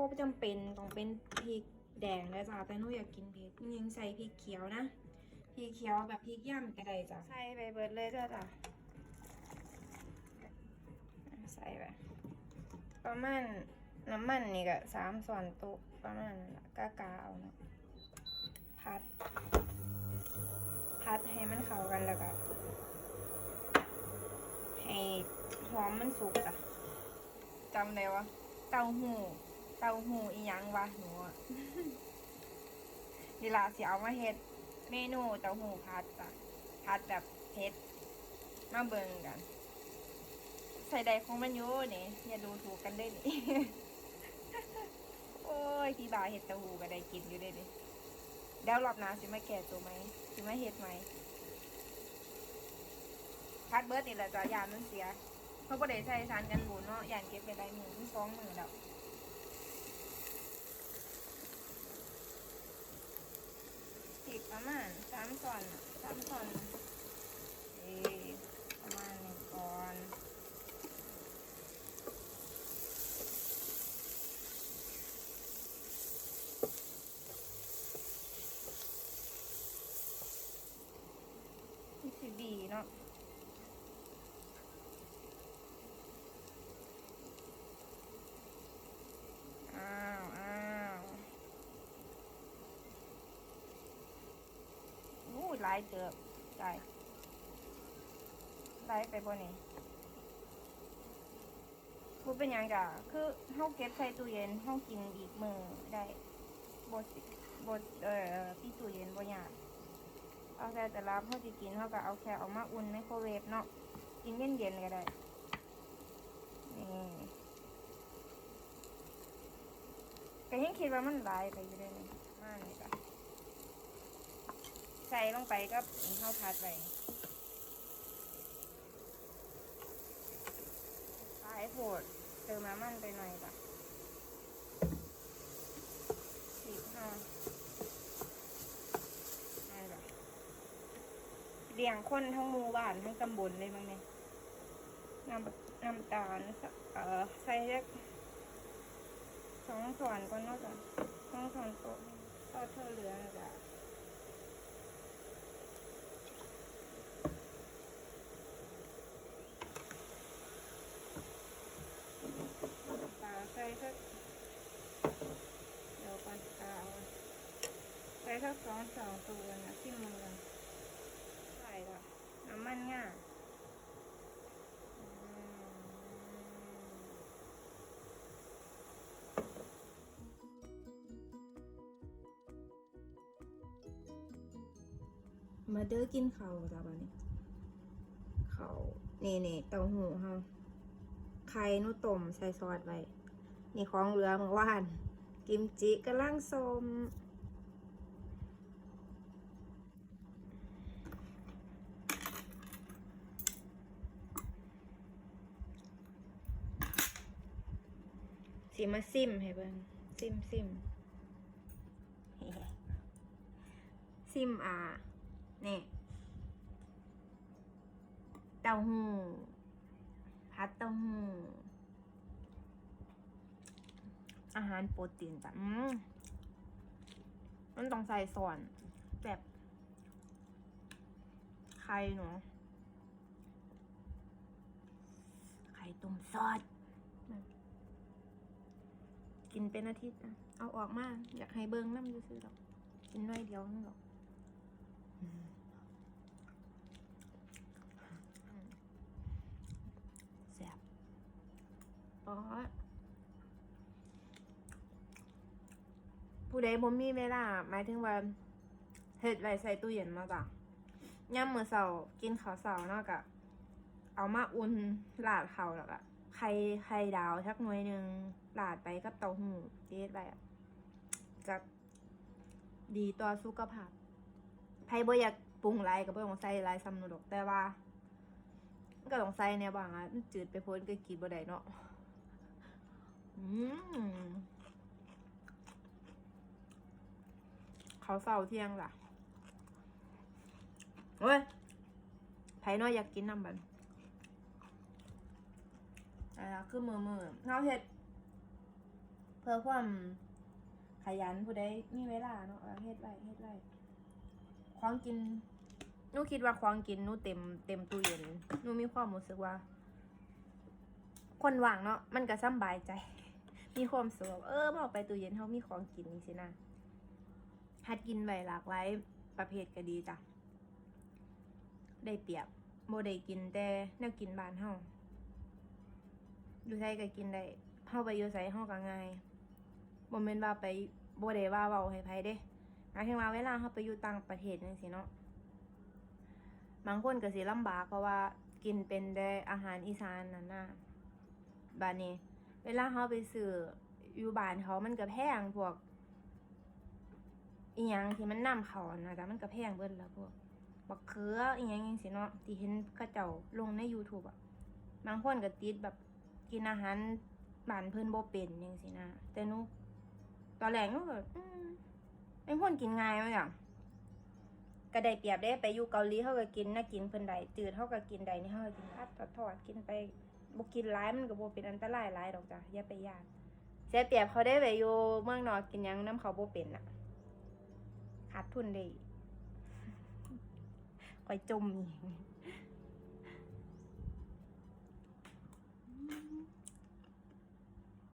ราะจำเป็นต้องเป็นพริกแดงเลยจ้ะแต่หนูอยากกินพริกยังใส่พริกเขียวนะพริกเขียวแบบพริกย่ำก็ได้จ้ะใส่ไปเบิดเลยจ้ะจ้ะใส่ไปประมาณน้ำมันนี่ก็สามส่วนโต๊ะประมาณนั้นละกากาเอานะพัด พัดให้มันเข้ากันแล้วก็ให้หอมมันสุกจ้ะจำได้ว่าเต้าหู้ เต้าหู้อีหยังวะหนูเวลาสิเอามาเฮ็ด เมนูเต้าหู้พัดจ้ะพัดแบบเผ็ดมาเบิ่งกัน ใส่ใดของมันอยู่นี่อย่าดูถูกกันได้นี่โอ้ยพี่บาเฮ็ดเต้าหู้ก็ได้กินอยู่ได้ดิเดี๋ยวรอบหน้าสิมาแก่ตัวไหมสิมาเฮ็ดไหมพัดเบิร์ดนี่แหละจ้ะยานมันเสียเพราะประเดี๋ยวใช้สารกันบูดเนาะยานเก็บไปได้มือที่สองหมือแล้วอีก ประมาณสามส่วนน่ะสามส่วนเอประมาณหนึ่งก่อนนี่สิดีเนาะ อ้าวอ้าวอู้หลายเติบใจไล่ไปบนนี้พูดเป็นหยังจ้ะคือเฮาเก็บใส่ตู้เย็นเฮากินอีกมือได้บดบดเอ่อที่ตู้เย็นบ่ยากเอาแต่แต่ละเฮาสิกินเฮาก็เอาแค่เอามาอุ่นไมโครเวฟเนาะกินเย็นๆก็ได้นี่ก็ยังคิดว่ามันหลายไปอยู่เลยนี่มากเลยจ้ะ ใส่ลงไปก็ข้าวผัดไปหลายโผดเติมน้ำมันไปหน่อยจ้ะสิบห้านี่จ้ะเลี้ยงคนทั้งหมู่บ้านทั้งตำบลเลยมั้งเนี่ยน้ำน้ำตาลเอ่อใส่เล็กสองส่วนก็น่าจะสองส่วนโต๊ะทอเท่าเหลือนะจ๊ะปลาใส่สักเดี๋ยวปันปลาเอา ใส่สักสองสองตัวนะที่มือกันใส่ละน้ำมันง่ายมาเด้อกินเขาจ้าบ้านี้เขาวนี่นี่เต้าหู้เฮาไข่นุต้มใส่ซอสไว้ นี่ของเหลือเมื่อวาน กิมจิกำลังสม สิมาซิมให้เบิ่งซิมซิมซิมอ่านี่เต้าหู้พัดเต้าหู้อาหารโปรตีนจ้ะอืมมันต้องใส่ส่วนแบบไข่เนาะไข่ต้มซอส กินเป็นอาทิตย์นะเอาออกมา อยากให้เบิ้งน้ำซื้อหรอกกินน้อยเดียวนั่นหรอกแซ่บอ๋อผู้ใดบ่มีเวลาหมายถึงว่าเฮ็ดไว้ใส่ตู้เย็นมาจ้ะย่ำมื้อเช้ากินข้าวเช้าเนาะก็เอามาอุ่นลาดข้าแล้วก็ ไข่ไข่ดาวสักหน่วยหนึ่งหลาดไปกับเต้าหู้เฮ็ดไว้อะจะดีต่อสุขภาพไผบ่อยากปรุงหลายก็บ่ต้องใส่หลายซ้ำนูดอกแต่ว่าก็ต้องใส่เนี่ยบางอะจืดไปโพ้นก็กินบ่ได้เนาะอืมเขาเสาร์เที่ยงล่ะเฮ้ยไผน้อยอยากกินน้ำบัน อะไรนะคือมือมือเงาเห็ดเพื่อความขยันผู้ใดมีเวลาเนาะเฮ็ดไว้เฮ็ดไว้ของกินนูคิดว่าของกินนูเต็มเต็มตู้เย็นนูมีความรู้สึกว่า คนว่างเนาะมันก็สบายใจ มีความสุขเออมาเอาไปตู้เย็นเฮามีของกินนี่สินะหัดกินไว้หลากหลายประเภทก็ดีจ้ะได้เปรียบโมได้กินแต่แนวกินบ้านเฮา อยู่ไสก็กินได้เฮาไปอยู่ไสเฮาก็ง่ายบ่แม่นว่าไปบ่ได้ว่าเว้าให้ไผเด้หมายถึงว่าเวลาเฮาไปอยู่ต่างประเทศจังซี่เนาะบางคนก็สิลำบากเพราะว่ากินเป็นแต่อาหารอีสานนั่นน่ะบานนี้ เวลาเขาไปซื้ออยู่บ้านเขามันก็แพงพวกอีหยังที่มันนำเขานะจ๊ะมันก็แพงเบิดแล้วพวกบักเขืออีหยังจังซี่เนาะที่เห็นเขาเจ้าลงใน YouTube อะบางคนก็ติดแบบ กินอาหารบ้านเพิ่นบ่เป็นจังซี่นะแต่หนูตอนแรกหนูก็อืมเป็นคนกินง่ายมาจ้ะก็ได้เปรียบได้ไปอยู่เกาหลีเขาก็กินนะกินเพิ่นไดจืดเขาก็กินไดนี่เขาก็กินผัดทอดกินไปบ่กินหลายมันก็บ่เป็นอันตรายหลายดอกจ้ะอย่าไปยานเสียเปรียบเขาได้ไปอยู่เมืองนอกกินหยังน้ำเขาบ่เป็นน่ะขาดทุนได้ค่อยจมอีก